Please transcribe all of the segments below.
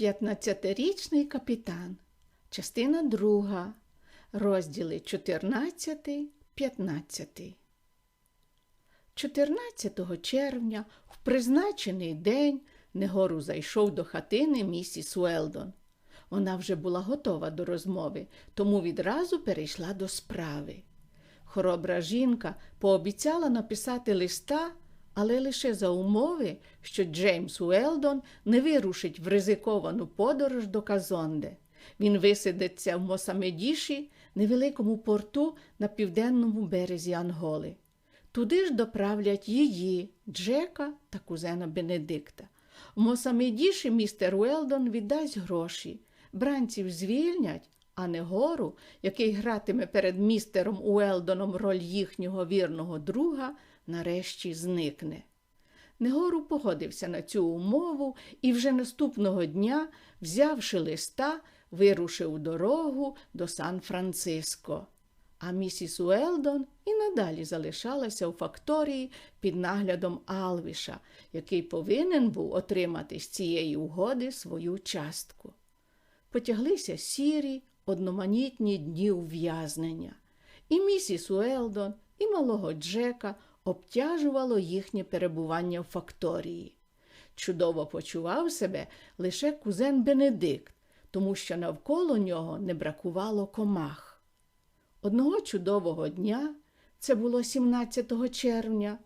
15-річний капітан. Частина 2. Розділи 14, 15. 14 червня, в призначений день, Негору зайшов до хатини місіс Уелдон. Вона вже була готова до розмови, тому відразу перейшла до справи. Хоробра жінка пообіцяла написати листа, але лише за умови, що Джеймс Уелдон не вирушить в ризиковану подорож до Казонде. Він висидиться в Мосамедіші, невеликому порту на південному березі Анголи. Туди ж доправлять її, Джека та кузена Бенедикта. В Мосамедіші містер Уелдон віддасть гроші. Бранців звільнять, а не гору, який гратиме перед містером Уелдоном роль їхнього вірного друга, нарешті зникне. Негору погодився на цю умову і вже наступного дня, взявши листа, вирушив дорогу до Сан-Франциско. А місіс Уелдон і надалі залишалася у факторії під наглядом Алвіша, який повинен був отримати з цієї угоди свою частку. Потяглися сірі, одноманітні дні ув'язнення. І місіс Уелдон, і малого Джека обтяжувало їхнє перебування в факторії. Чудово почував себе лише кузен Бенедикт, тому що навколо нього не бракувало комах. Одного чудового дня, це було 17 червня,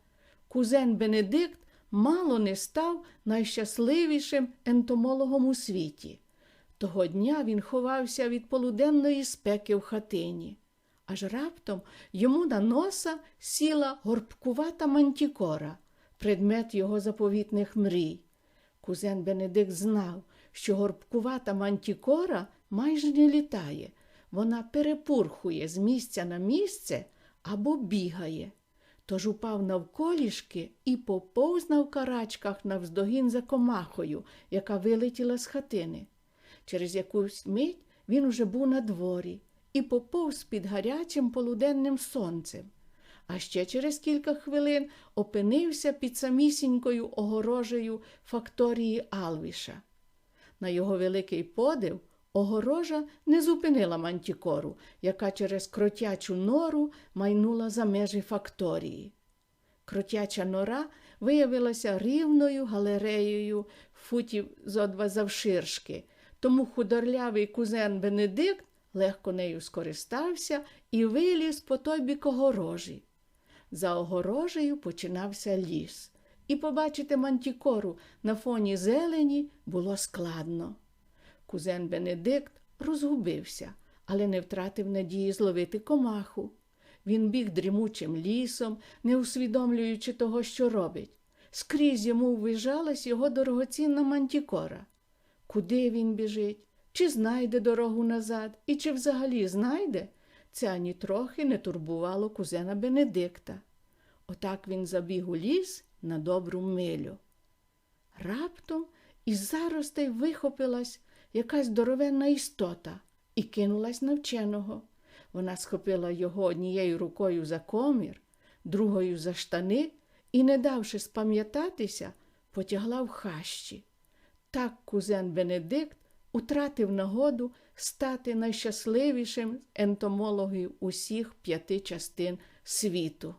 кузен Бенедикт мало не став найщасливішим ентомологом у світі. Того дня він ховався від полуденної спеки в хатині. Аж раптом йому на носа сіла горбкувата мантікора, предмет його заповітних мрій. Кузен Бенедикт знав, що горбкувата мантікора майже не літає. Вона перепурхує з місця на місце або бігає. Тож упав навколішки і поповз на карачках навздогін за комахою, яка вилетіла з хатини. Через якусь мить він уже був на дворі і поповз під гарячим полуденним сонцем. А ще через кілька хвилин опинився під самісінькою огорожею факторії Алвіша. На його великий подив огорожа не зупинила мантікору, яка через кротячу нору майнула за межі факторії. Кротяча нора виявилася рівною галереєю футів зо два завширшки, тому худорлявий кузен Бенедикт легко нею скористався і виліз по той бік огорожі. За огорожею починався ліс, і побачити мантікору на фоні зелені було складно. Кузен Бенедикт розгубився, але не втратив надії зловити комаху. Він біг дрімучим лісом, не усвідомлюючи того, що робить. Скрізь йому ввижалась його дорогоцінна мантікора. Куди він біжить? Чи знайде дорогу назад, і чи взагалі знайде? Це ані трохи не турбувало кузена Бенедикта. Отак він забіг у ліс на добру милю. Раптом із заростей вихопилась якась здоровенна істота і кинулась на вченого. Вона схопила його однією рукою за комір, другою за штани і, не давши спам'ятатися, потягла в хащі. Так кузен Бенедикт утратив нагоду стати найщасливішим ентомологів усіх п'яти частин світу.